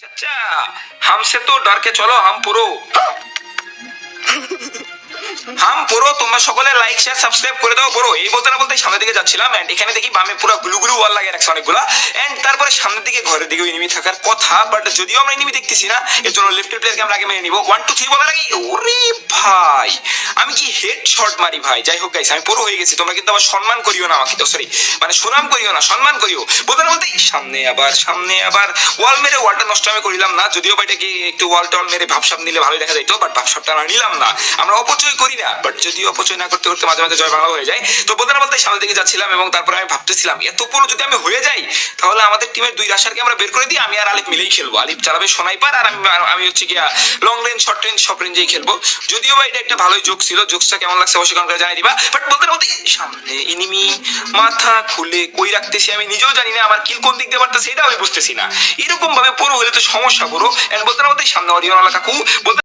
अच्छा हमसे तो डर के चलो हम पुरो হাম পুরো তোমরা সকলে লাইক শেয়ার সাবস্ক্রাইব করে দাও পুরো এই বলতে না বলতে সামনের দিকে যাচ্ছিলাম এন্ড এখানে দেখি বামে পুরো গ্লু গ্লু ওয়াল লাগে রাখছে অনেকগুলা এন্ড তারপরে সামনের দিকে ঘরের দিকে এনিমি থাকার কথা বাট যদিও আমরা এনিমি দেখতেছি না এর জন্য লেফটের প্লেয়ারকে আমরা আগে মেরে নিব ওয়ান টু থ্রি বলার আগে ওরে ভাই আমি কি হেড শট মারি ভাই? যাই হোক গাইস আমি পুরো হয়ে গেছি। তোমরা কিন্তু আবার সম্মান করিও না আমাকে তো সরি মানে সুনাম করিও না, সম্মান করিও। না বলতে সামনে আবার সামনে আবার। ওয়াল মেরে ওয়ালটা নষ্ট আমি করিলাম না। যদিও বা এটাকে একটু ওয়াল টল মেরে ভাবসাব নিলে ভালোই দেখা যাইতো বাট ভাবসাবটা আমরা নিলাম না। আমরা অপচয় করি না বাট যদিও অপচয় না করতে করতে মাঝে মাঝে জয় বাংলা হয়ে যায়। তো না বলতে, সামনের দিকে যাচ্ছিলাম এবং তারপরে আমি ভাবতেছিলাম, এত পুরো যদি আমি হয়ে যাই, তাহলে আমাদের টিমের দুই রাশারকে আমরা বের করে দিই, আমি আর আলিফ মিলেই খেলব। আলিফ চালাবে সোনাইপার আর আমি আমি হচ্ছে গিয়া লং রেঞ্জ শর্ট রেঞ্জ সব রেঞ্জেই খেলব। যদিও বা এটা একটা ভালোই জোক ছিল জোকসটা কেমন লাগছে অবশ্যই কমেন্ট করে জানিয়ে দিবা। বাট বলতে বলতে সামনে ইনিমি মাথা খুলে কই রাখতেছি আমি নিজেও জানি না, আমার কিল কোন দিক দিয়ে পারতেছি এটা আমি বুঝতেছি না। এরকম ভাবে পুরো হলে তো সমস্যা পুরো। এন্ড বলতে বলতে সামনে অরিয়ন কাকু বলতে